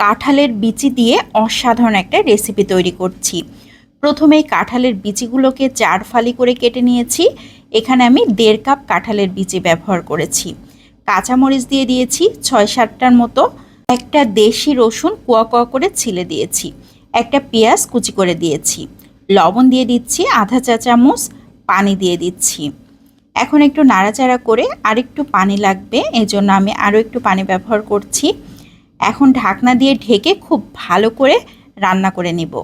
কাঁঠালের বিচি দিয়ে অসাধারণ একটা রেসিপি তৈরি করছি। প্রথমে কাঁঠালের বিচিগুলোকে চার ফালি করে কেটে নিয়েছি। এখানে আমি দেড় কাপ কাঁঠালের বিচি ব্যবহার করেছি। কাঁচামরিচ দিয়ে দিয়েছি ছয় সাতটার মতো। একটা দেশি রসুন কুয়া কুয়া করে ছিলে দিয়েছি। একটা পেঁয়াজ কুচি করে দিয়েছি। লবণ দিয়ে দিচ্ছি আধা চা চামচ, পানি দিয়ে দিচ্ছি। এখন একটু নাড়াচাড়া করে আরেকটু পানি লাগবে, এজন্য আমি আরও একটু পানি ব্যবহার করছি। এখন ঢাকনা দিয়ে ঢেকে খুব ভালো করে রান্না করে নেব।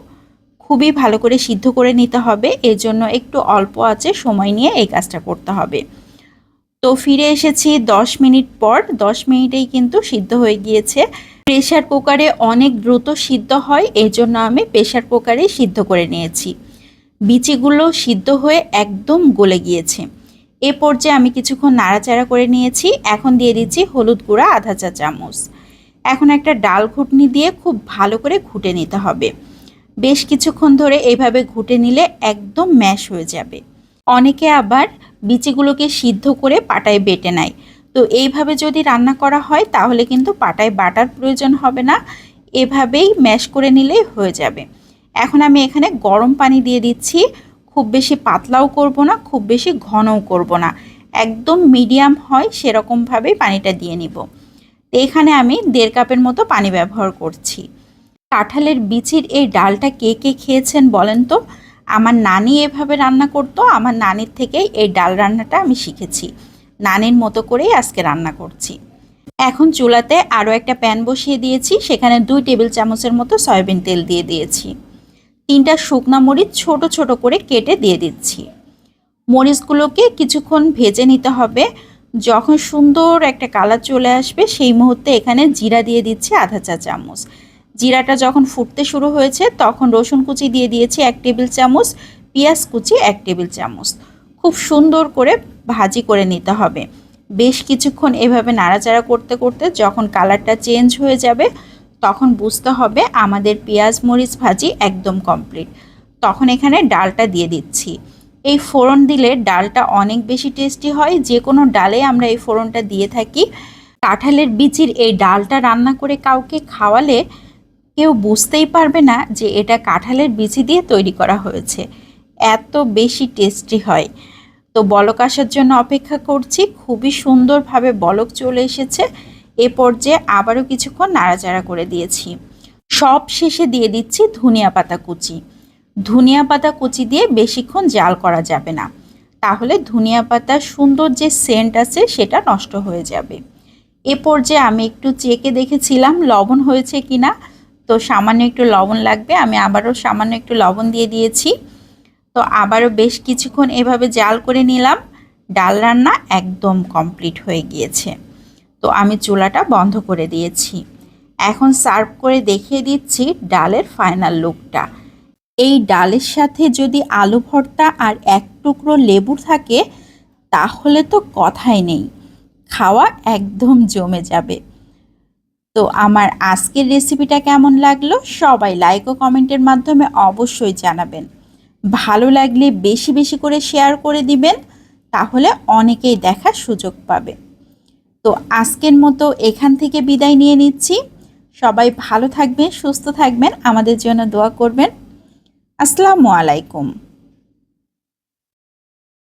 খুবই ভালো করে সিদ্ধ করে নিতে হবে, এর জন্য একটু অল্প আছে, সময় নিয়ে এই কাজটা করতে হবে। তো ফিরে এসেছি দশ মিনিট পর, দশ মিনিটেই কিন্তু সিদ্ধ হয়ে গিয়েছে। প্রেশার কুকারে অনেক দ্রুত সিদ্ধ হয় এই জন্য আমি প্রেশার কুকারে সিদ্ধ করে নিয়েছি। বিচিগুলো সিদ্ধ হয়ে একদম গলে গিয়েছে। এ পর্যায়ে আমি কিছুক্ষণ নাড়াচাড়া করে নিয়েছি। এখন দিয়ে দিচ্ছি হলুদ গুঁড়া আধা চা চামচ। এখন একটা ডাল ঘুটনি দিয়ে খুব ভালো করে ঘুটে নিতে হবে। বেশ কিছুক্ষণ ধরে এইভাবে ঘুটে নিলে একদম ম্যাশ হয়ে যাবে। অনেকে আবার বিচিগুলোকে সিদ্ধ করে পাটায় বেটে নেয়। তো এইভাবে যদি রান্না করা হয়, তাহলে কিন্তু পাটায় বাটার প্রয়োজন হবে না। এভাবেই ম্যাশ করে নিলেই হয়ে যাবে। এখন আমি এখানে গরম পানি দিয়ে দিচ্ছি। খুব বেশি পাতলাও করব না, খুব বেশি ঘনও করব না। একদম মিডিয়াম হয় সেরকমভাবেই পানিটা দিয়ে নিব। এখানে আমি দেড় কাপের মতো পানি ব্যবহার করছি। কাঁঠালের বিচির এই ডালটা কে কে খেয়েছেন বলেন তো? আমার নানি এভাবে রান্না করতো, আমার নানির থেকেই এই ডাল রান্নাটা আমি শিখেছি। নানির মতো করেই আজকে রান্না করছি। এখন চুলাতে আরও একটা প্যান বসিয়ে দিয়েছি, সেখানে দুই টেবিল চামচের মতো সয়াবিন তেল দিয়ে দিয়েছি। তিনটা শুকনা মরিচ ছোট ছোট করে কেটে দিয়ে দিচ্ছি। মরিচগুলোকে কিছুক্ষণ ভেজে নিতে হবে। যখন সুন্দর একটা কালার চলে আসবে, সেই মুহূর্তে এখানে জিরা দিয়ে দিচ্ছি আধা চা চামচ। জিরাটা যখন ফুটতে শুরু হয়েছে, তখন রসুন কুচি দিয়ে দিয়েছি এক টেবিল চামচ, পেঁয়াজ কুচি এক টেবিল চামচ। খুব সুন্দর করে ভাজি করে নিতে হবে। বেশ কিছুক্ষণ এভাবে নাড়াচাড়া করতে করতে যখন কালারটা চেঞ্জ হয়ে যাবে, তখন বুঝতে হবে আমাদের পেঁয়াজ মরিচ ভাজি একদম কমপ্লিট। তখন এখানে ডালটা দিয়ে দিচ্ছি। এই ফোড়ন দিলে ডালটা অনেক বেশি টেস্টি হয়। যে কোনো ডালে আমরা এই ফোড়নটা দিয়ে থাকি। কাঁঠালের বিচির এই ডালটা রান্না করে কাউকে খাওয়ালে কেউ বুঝতেই পারবে না যে এটা কাঁঠালের বিচি দিয়ে তৈরি করা হয়েছে। এত বেশি টেস্টি হয়। তো বলক আসার জন্য অপেক্ষা করছি। খুবই সুন্দরভাবে বলক চলে এসেছে। এ পর্যায়ে আবারও কিছুক্ষণ নাড়াচাড়া করে দিয়েছি। সব শেষে দিয়ে দিচ্ছি ধনিয়া পাতা কুচি। ধনিয়া পাতা কুচি দিয়ে বেশিক্ষণ জাল করা যাবে না। তাহলে ধনিয়া পাতার সুন্দর যে সেন্ট আছে, সেটা নষ্ট হয়ে যাবে। এ পর্যায়ে আমি একটু চেকে দেখেছিলাম, লবণ হয়েছে কি না তো সামান্য একটু লবণ লাগবে, আমি আবারও সামান্য একটু লবণ দিয়ে দিয়েছি। তো আবারও বেশ কিছুক্ষণ এভাবে জাল করে নিলাম। ডাল রান্না একদম কমপ্লিট হয়ে গিয়েছে। তো আমি চুলাটা বন্ধ করে দিয়েছি। এখন সার্ভ করে দেখিয়ে দিচ্ছি ডালের ফাইনাল লুকটা। এই ডালের সাথে যদি আলু ভর্তা আর এক টুকরো লেবু থাকে, তাহলে তো কথাই নেই। খাওয়া একদম জমে যাবে। তো আমার আজকের রেসিপিটা কেমন লাগল সবাই লাইক ও কমেন্টের মাধ্যমে অবশ্যই জানাবেন। ভালো লাগলে বেশি বেশি করে শেয়ার করে দিবেন, তাহলে অনেকেই দেখার সুযোগ পাবে। তো আজকের মতো এখান থেকে বিদায় নিয়ে নিচ্ছি। সবাই ভালো থাকবেন, সুস্থ থাকবেন, আমাদের জন্য দোয়া করবেন। আসসালামু আলাইকুম।